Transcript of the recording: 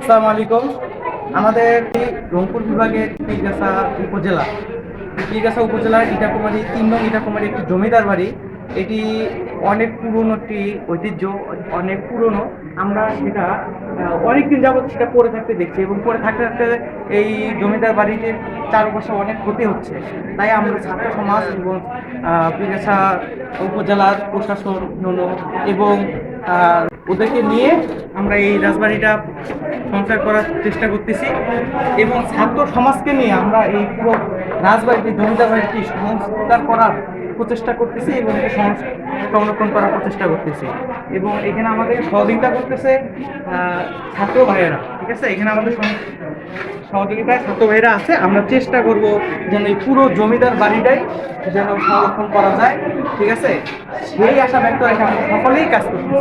আসসালামু আলাইকুম। আমাদের রংপুর বিভাগের পীরগাছা উপজেলা। পীরগাছা উপজেলার ইটাকুমারি তিন নং ইটাকুমারি একটি জমিদার বাড়ি। এটি অনেক পুরনো একটি ঐতিহ্য অনেক পুরনো। আমরা সেটা অনেক দিন যাবত সেটা পড়ে থাকতে দেখছি এবং পড়ে থাকতে থাকতে এই জমিদার বাড়িটির চারপাশে অনেক ক্ষতি হচ্ছে। তাই আমরা ছাত্র সমাজ এবং আহ, পীরগাছা উপজেলার প্রশাসন এবং ওদেরকে নিয়ে আমরা এই রাজবাড়িটা সংস্কার করার চেষ্টা করতেছি এবং ছাত্র সমাজকে নিয়ে আমরা এই পুরো রাজবাড়িটি জমিদার বাড়িটি সংস্কার করার প্রচেষ্টা করতেছি এবং সংরক্ষণ করার প্রচেষ্টা করতেছি। এবং এখানে আমাদের সহযোগিতা করতেছে ছাত্র ভাইয়েরা, ঠিক আছে? এখানে আমাদের সহযোগিতায় ছাত্র ভাইয়েরা আছে। আমরা চেষ্টা করব যেন এই পুরো জমিদার বাড়িটাই যেন সংরক্ষণ করা যায়, ঠিক আছে? সেই আশা ব্যক্ত রেখে আমরা সকলেই কাজ করতেছি।